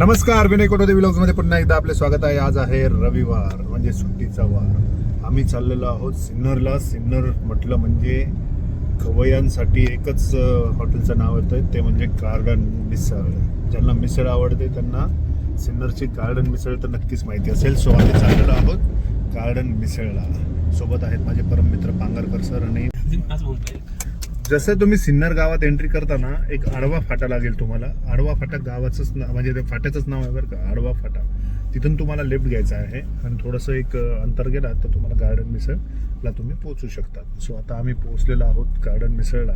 नमस्कार विनय कोटोदे मध्ये पुन्हा एकदा आपले स्वागत आहे. आज आहे रविवार म्हणजे सुट्टीचा वार. आम्ही चाललेलो आहोत सिन्नरला. सिन्नर म्हटलं म्हणजे खवयांसाठी एकच हॉटेलचं नाव येतं. ते म्हणजे गार्डन मिसळ. ज्यांना मिसळ आवडते त्यांना सिन्नरची गार्डन मिसळ तर नक्कीच माहिती असेल. सो आम्ही चाललेलो आहोत गार्डन मिसळला. सोबत आहेत माझे परम मित्र पांगरकर सर आणि आज बोलतोय जसं तुम्ही सिन्नर गावात एंट्री करताना एक आडवा फाटा लागेल तुम्हाला. आडवा फाटा गावाचंच ना म्हणजे ते फाट्याचंच नाव आहे बरं का आडवा फाटा. तिथून तुम्हाला लेफ्ट घ्यायचा आहे आणि थोडंसं एक अंतर गेला तर तुम्हाला गार्डन मिसळला तुम्ही पोहोचू शकता. सो आता आम्ही पोहोचलेलो आहोत गार्डन मिसळला.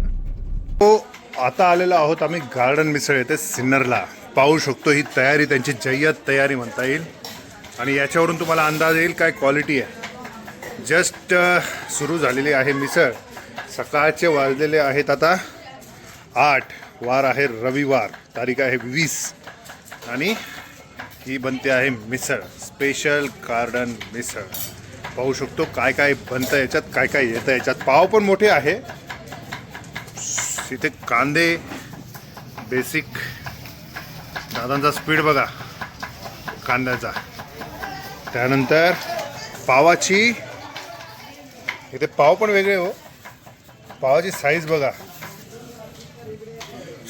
हो आता आलेलो आहोत आम्ही गार्डन मिसळ येते सिन्नरला. पाहू शकतो ही तयारी त्यांची जय्यत तयारी म्हणता येईल. आणि याच्यावरून तुम्हाला अंदाज येईल काय क्वालिटी आहे. जस्ट सुरू झालेली आहे मिसळ. सकाळचे वाजलेले आहेत आता. आठ वार आहे रविवार. तारीख आहे वीस. आणि ही बनते आहे मिसळ. स्पेशल गार्डन मिसळ. पाहू शकतो काय काय बनतं याच्यात काय काय येतं याच्यात. पाव पण मोठे आहे. इथे कांदे बेसिक दादांचा स्पीड बघा. कांद्याचा. त्यानंतर पावाची. इथे पाव पण वेगळे हो. पावाची साईज बघा.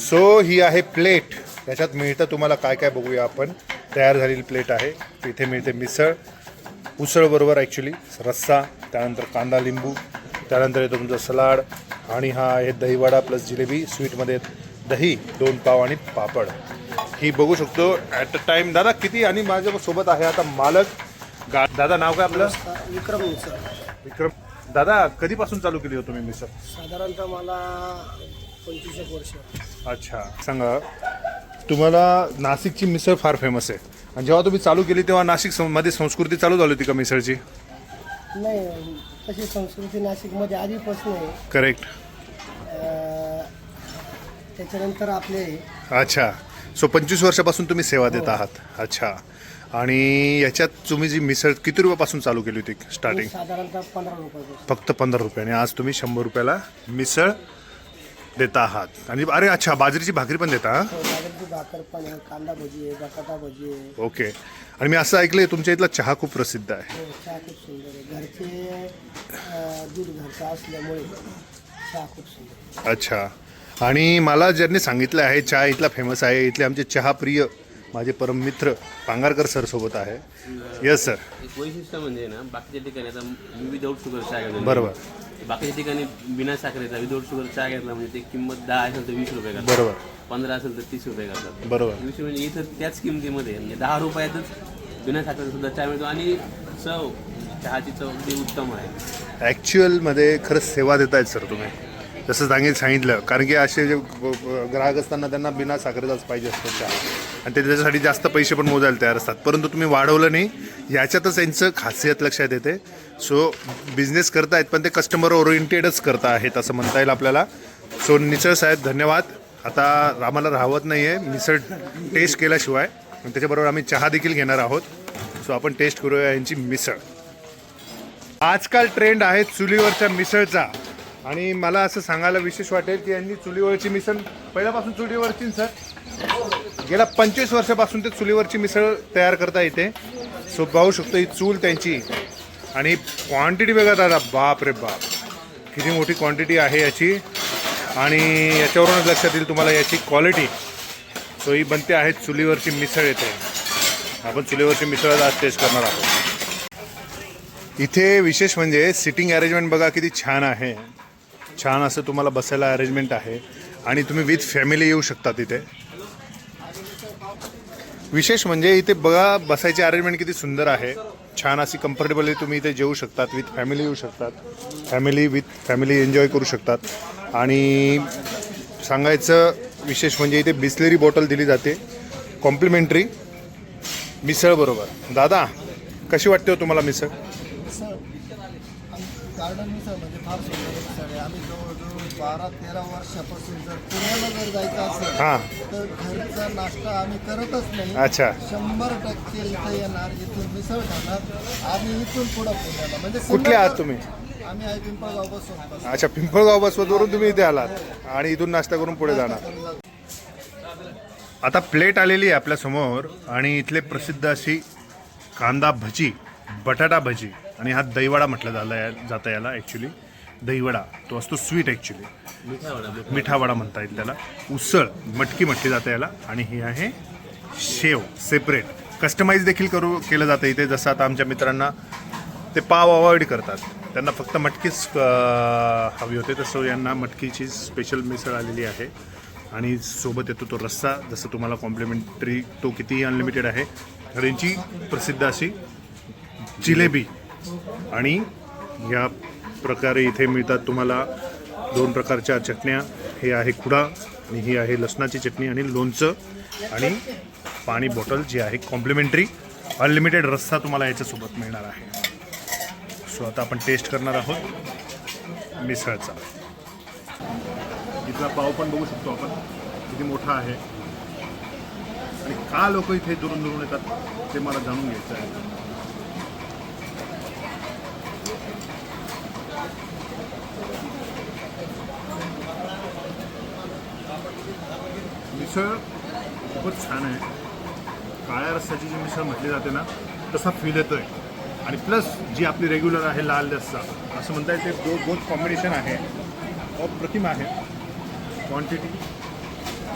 सो ही आहे प्लेट याच्यात मिळतं तुम्हाला काय काय बघूया आपण. तयार झालेली प्लेट आहे. इथे मिळते मिसळ उसळ बरोबर ॲक्च्युली रस्सा त्यानंतर कांदा लिंबू त्यानंतर येतो तुमचं सलाड आणि हा आहे दहीवडा प्लस जिलेबी. स्वीटमध्ये दही दोन पाव आणि पापड. ही बघू शकतो ॲट अ टाइम दादा किती आणि माझ्या सोबत आहे आता मालक. गा दादा नाव काय आपलं? विक्रम विक्रम. दादा कधीपासून चालू केली होती तुम्ही मिसळ? साधारणतः मला पंचवीस एक वर्ष. अच्छा. सांगा तुम्हाला नाशिकची मिसळ फार फेमस आहे. आणि जेव्हा तुम्ही चालू केली तेव्हा नाशिक सं- मध्ये संस्कृती चालू झाली होती का मिसळची? नाही तशी संस्कृती नाशिकमध्ये आधीपासून आहे. करेक्ट अं, त्याच्यानंतर आपले अच्छा. सो पंचवीस वर्षापासून तुम्ही सेवा देत आहात. अच्छा. आणि याच्यात तुम्ही जी मिसळ किती रुपयापासून चालू केली होती स्टार्टिंग साधारणतः पंधरा फक्त पंधरा रुपये आणि आज तुम्ही शंभर रुपयाला मिसळ देता आहात. आणि अरे अच्छा बाजरीची भाकरी पण देता हा? बाजरीची भाकर पण आहे कांदा भजी आहे बटाटा भजी आहे. ओके. आणि मी असं ऐकलंय तुमच्या इथला चहा खूप प्रसिद्ध आहे. हो, चहा खूप सुंदर आहे. घरचे अं, दूध घरचं असल्यामुळे चहा खूप सुंदर आहे. अच्छा. आणि मला ज्यांनी सांगितलं आहे चहा इथला फेमस आहे इथले आमचे चहाप्रिय माझे परम मित्र पांगारकर सर सोबत आहे. येस सर एक वैशिष्ट्य म्हणजे ना बाकीच्या ठिकाणी आता मी विदाऊट शुगर चहा घेतो बरोबर. बाकीच्या ठिकाणी बिना साखरेचा विदाऊट शुगर चहा घेतला म्हणजे ते किंमत दहा असेल तर वीस रुपये करतात. बरोबर. पंधरा असेल तर तीस रुपये करतात. बरोबर. वीस म्हणजे इथं त्याच किमतीमध्ये म्हणजे दहा रुपयातच बिना साखरेचा सुद्धा चहा मिळतो आणि चव चहाची चव अगदी उत्तम आहे. ॲक्च्युअलमध्ये खरंच सेवा देत आहेत सर तुम्ही. जसं सांगितलं सांगितलं कारण की असे जे ग्राहक असताना त्यांना बिना साखरेचाच पाहिजे असतो चहा आणि ते त्याच्यासाठी जास्त पैसे पण मोजायला तयार असतात. परंतु तुम्ही वाढवलं नाही याच्यातच यांचं खासियत लक्षात येते. सो बिझनेस करतायत पण ते कस्टमर ओरिएंटेडच करता आहेत असं म्हणता येईल आपल्याला. सो निसळ साहेब धन्यवाद. आता आम्हाला राहवत नाही आहे मिसळ टेस्ट केल्याशिवाय आणि त्याच्याबरोबर आम्ही चहा देखील घेणार आहोत. सो आपण टेस्ट करूया यांची मिसळ. आजकाल ट्रेंड आहे चुलीवरच्या मिसळचा. आणि मला असं सांगायला विशेष वाटेल की यांनी चुलीवरची मिसळ पहिल्यापासून चुलीवरची सर गेल्या पंचवीस वर्षापासून ते चुलीवरची मिसळ तयार करता येते. सो पाहू शकतो ही चूल त्यांची. आणि क्वांटिटी बघा दादा बाप रे बाप. किती मोठी क्वांटिटी आहे याची. आणि याच्यावरूनच लक्षात येईल तुम्हाला याची क्वालिटी सो ही बनते आहे चुलीवरची मिसळ येते आपण चुलीवरची मिसळ आज टेस्ट करणार आहोत. इथे विशेष म्हणजे सिटिंग अरेंजमेंट बघा किती छान आहे. छान असं तुम्हाला बसायला अरेंजमेंट आहे. आणि तुम्ही विथ फॅमिली येऊ शकता तिथे. विशेष म्हणजे इथे बघा बसायची अरेंजमेंट किती सुंदर आहे. छान अशी कम्फर्टेबली तुम्ही इथे जेऊ शकतात विथ फॅमिली येऊ शकतात. फॅमिली विथ फॅमिली एन्जॉय करू शकतात. आणि सांगायचं विशेष म्हणजे इथे बिस्लेरी बॉटल दिली जाते. कॉम्प्लिमेंटरी मिसळ बरोबर. दादा कशी वाटते हो तुम्हाला मिसळ? गार्डन मिसळ म्हणजे फार सुंदर मिसळ आहे आम्ही जवळजवळ बारा तेरा वर्षापासून जर पुण्याला जर जायचं असेल हां. तर घरचा नाश्ता आम्ही करतच नाही. अच्छा. शंभर टक्के इथं येणार इथून मिसळ खाणार. आणि इथून पुढं पुण्याला. म्हणजे कुठले आहात तुम्ही? आम्ही आहे पिंपळगाव बसून अच्छा पिंपळगाव बसवतवरून तुम्ही इथे आलात आणि इथून नाश्ता करून पुढे जाणार. आता प्लेट आलेली आहे आपल्यासमोर आणि इथले प्रसिद्ध अशी कांदा भजी बटाटा भजी. आणि हा दहीवडा म्हटलं झालं या जातं याला ॲक्च्युली दहीवडा. तो असतो स्वीट ॲक्च्युली मिठावडा म्हणता येईल त्याला. उसळ मटकी म्हटली जाते याला. आणि हे आहे शेव सेपरेट कस्टमाइज देखील करू केलं जातं इथे. जसं आता आमच्या मित्रांना ते पाव अवॉइड करतात. त्यांना फक्त मटकीच हवी होते. तसं यांना मटकीची स्पेशल मिसळ आलेली आहे. आणि सोबत येतो तो रस्सा. जसं तुम्हाला कॉम्प्लिमेंटरी तो कितीही अनलिमिटेड आहे. तर यांची प्रसिद्ध अशी जिलेबी. आणि या प्रकारे इथे मिळतात तुम्हाला दोन प्रकारच्या चटण्या. हे आहे खुडा आणि ही आहे लसणाची चटणी आणि लोणचं आणि पाणी बॉटल जी आहे कॉम्प्लिमेंटरी. अनलिमिटेड रस्सा तुम्हाला याच्यासोबत मिळणार आहे. सो आता आपण टेस्ट करणार आहोत मिसळचा. इथला पाव पण बघू शकतो आपण. किती मोठा आहे. आणि का लोक इथे दुरून दुरून येतात ते मला जाणून घ्यायचं आहे. मिसळ खूपच छान आहे. काळ्या रस्त्याची जी मिसळ म्हटली जाते ना तसा फील येतोय. आणि प्लस जी आपली रेग्युलर आहे लाल रस्सा असं म्हणता येते दो बोथ कॉम्बिनेशन आहे. अप्रतिम आहे. क्वांटिटी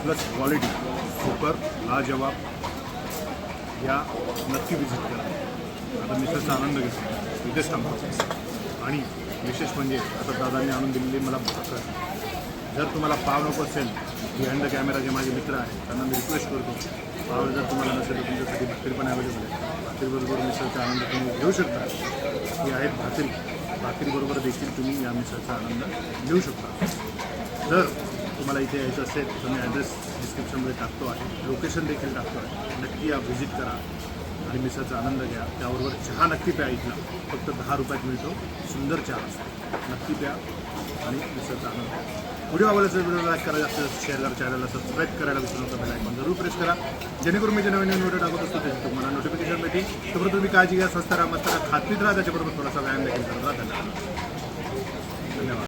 प्लस क्वालिटी सुपर लाजवाब या नक्की विजिट करा. आता मिसळचा आनंद घेतो. विदेश थांबतो आणि विशेष म्हणजे आता दादांनी आणून दिलेली मला भाकर. जर तुम्हाला पाव नको असेल बिहाइंड द कॅमेरा जे माझे मित्र आहेत त्यांना मी रिक्वेस्ट करतो. पाव जर तुम्हाला नसेल तर तुमच्यासाठी भाकरी पण अवेलेबल आहे भाकरीबरोबर मिसळचा आनंद तुम्ही घेऊ शकता. ही आहेत भाकरी. भाकरीबरोबर देखील तुम्ही या मिसळचा आनंद घेऊ शकता. जर तुम्हाला इथे यायचं असेल तर मी ॲड्रेस डिस्क्रिप्शनमध्ये टाकतो आहे. लोकेशन देखील टाकतो आहे. नक्की या व्हिजिट करा आणि मिसळचा आनंद घ्या. त्याबरोबर चहा नक्की प्या इथला. फक्त दहा रुपयात मिळतो. सुंदर चहा नक्की प्या आणि मिसळचा आनंद घ्या. व्हिडिओ आवडला तर व्हिडिओ लाईक करा जास्त शेअर करा चॅनलला सबस्क्राईब करायला विसरू नका बेल आयकॉन जरूर प्रेस करा. जेणेकरून मी जे नवीन नवीन व्हिडिओ टाकत असतो त्याची तुम्हाला नोटिफिकेशन मिळते तोपर्यंत तुम्ही काळजी घ्या स्वस्त राहा मस्त राहा खात्रीत राहा त्याच्याबरोबर थोडासा व्यायाम देखील करत राहा. धन्यवाद. धन्यवाद.